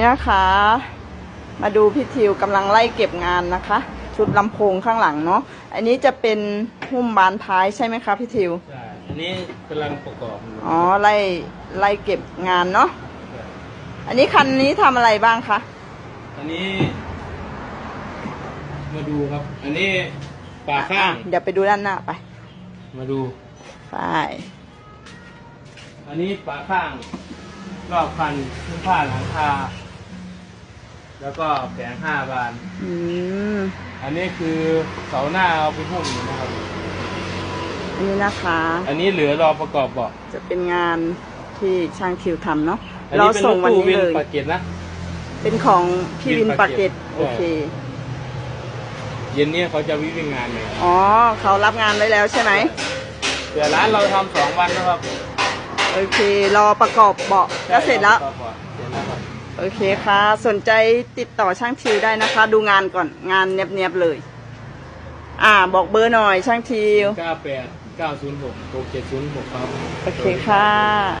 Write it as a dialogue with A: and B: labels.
A: นี่นะคะมาดูพี่ทิวกำลังไล่เก็บงานนะคะ ชุดลำโพงข้างหลังเนาะอันนี้จะเป็นหุ้มบานท้ายใช่ไหมคะพี่ทิว
B: ใช่อันนี้กำลังประกอบอยู่
A: อ๋อไล่ไล่เก็บงานเนาะอันนี้คันนี้ทำอะไรบ้างคะ
B: อันนี้ มาดูครับ อันนี้ป่าข้าง
A: อะเดี๋ยวไปดูด้านหน้าไป
B: มาดู
A: ไป
B: อันนี้ป่าข้างรอบคันพื้นผ้าหลังคา แล้วก็แผงห้าบาน
A: อืม
B: อันนี้คือเสาหน้าเอาไปหุ้มอยู่นะครับ
A: อันนี้นะคะ
B: อันนี้เหลือรอประกอบเบาะ
A: จะเป็นงานที่ช่างทิวทำเนาะ
B: อัน
A: เรา
B: นี้เป็นร
A: ส่ง
B: ถ
A: วัน
B: ตู้
A: นี้
B: วิน
A: เลย
B: ปากเกร็ดนะ
A: เป็นของพี่วินปากเกร็ด
B: ใช่
A: โอเค
B: เย็นนี้เขาจะวิวิ่งงานเลย
A: อ๋อเขารับงานไว้แล้วใช่ไหม
B: เดี๋ยวร้านเราทำสองวันนะครับ
A: โอเค รอประกอบเบาะก็เสร็จแล้ว
B: ประกอบเบาะเสร็จแล้วครับ
A: โอเคค่ะ สนใจติดต่อช่างทิวได้นะคะ ดูงานก่อนงานเนียบๆเลย อ่า บอกเบอร์หน่อยช่างทิว
B: เก้าแปดเก้าศูนย์หกหกเจ็ดศูนย์หกครับ
A: โอเคค่ะ